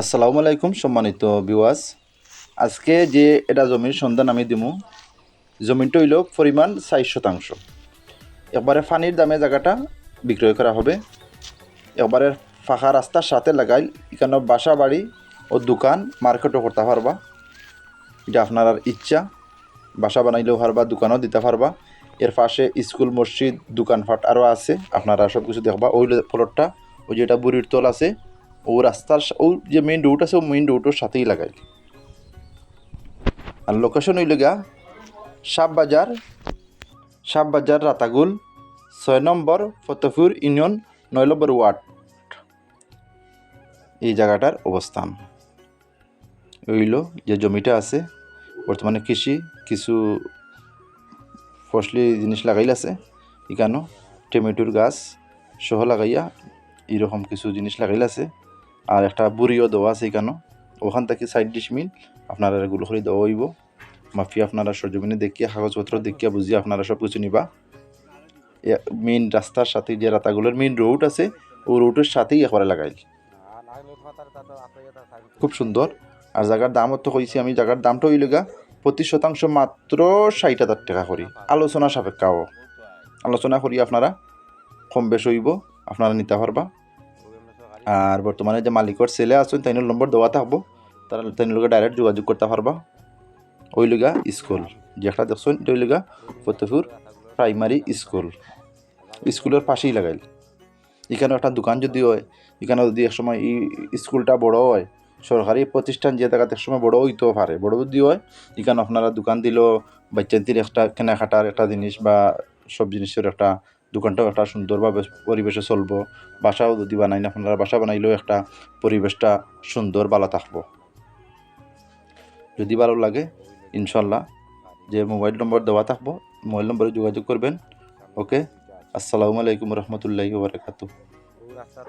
আসসালামু আলাইকুম, সম্মানিত বিওয়াস আজকে যে এটা জমির সন্ধান আমি দিমু জমিটা হইল পরিমাণ ষাট শতাংশ। একবারে ফানির দামে জায়গাটা বিক্রয় করা হবে। একবারে ফাঁকা রাস্তার সাথে লাগাই, এখানে বাসা বাড়ি ও দোকান মার্কেটও করতে পারবা। এটা আপনার আর ইচ্ছা। বাসা বানাইলেও পারবা, দোকানও দিতে পারবা। এর পাশে স্কুল, মসজিদ, দোকানপাট আরও আছে। আপনারা সব কিছু দেখবা। ওই ফলটটা ওই যেটা বুড়ির তল আছে। ও রাস্তার ও যে মেইন রোড আছে, ও মেইন রোডের সাথেই লাগাই। আর লোকেশন হইল গা সাপ বাজার সাপ বাজার রাতাগুল, ছয় নম্বর ফতেপুর ইউনিয়ন, নয় নম্বর ওয়ার্ড। এই জায়গাটার অবস্থান। হইল যে জমিটা আছে, বর্তমানে কৃষি, কিছু ফসলি জিনিস লাগাইল আছে, এখানেও টমেটোর গাছ সহ লাগাইয়া এরকম কিছু জিনিস লাগাইল আছে। আর একটা বুড়িও দেওয়া আছে এখানেও ওখান থেকে সাইড ডিশ মিল আপনারা এগুলো করে দেওয়া হইব মাফি আপনারা সরজমিনে দেখিয়া, কাগজপত্র দেখিয়া বুঝিয়া আপনারা সব কিছু নিবা মেইন রাস্তার সাথে যে রাতাগুলোর মেইন রোড আছে ও রোডের সাথেই একবারে লাগাইল খুব সুন্দর। আর জায়গার দামও তো কইছি আমি, জায়গার দামটা হইল গা প্রতি শতাংশ মাত্র ষাট হাজার টাকা করি। আলোচনা সাপেক্ষাও। আলোচনা করি আপনারা কম বেশ হইব, আপনারা নিতে পারবা। আর বর্তমানে যে মালিকর ছেলে আছেন, তাই নম্বর দেওয়া থাকব তারা, তাই ডাইরেক্ট যোগাযোগ করতে পারবা। ওই লিগা স্কুল, যে একটা দেখছেন, ওই লিগা ফতেপুর প্রাইমারি স্কুল স্কুলের পাশেই লাগাইল। এখানে একটা দোকান যদি হয়, এখানে যদি একসময় এই স্কুলটা বড় হয়, সরকারি প্রতিষ্ঠান যে জায়গাতে একসময় বড় হইতেও পারে। বড় যদি হয়, এখানে আপনারা দোকান দিল বাচ্চান্তির একটা কেনাকাটার একটা জিনিস বা সব জিনিসের একটা দোকানটাও একটা সুন্দরভাবে পরিবেশে চলবো। বাসাও যদি বানাই না, আপনারা বাসা বানাইলেও একটা পরিবেশটা সুন্দর ভালো থাকব। যদি ভালো লাগে, ইনশাল্লাহ যে মোবাইল নম্বর দেওয়া থাকব, মোবাইল নম্বরে যোগাযোগ করবেন। ওকে, আসসালামু আলাইকুম রহমতুল্লাহি বারাকাতু রাস্তা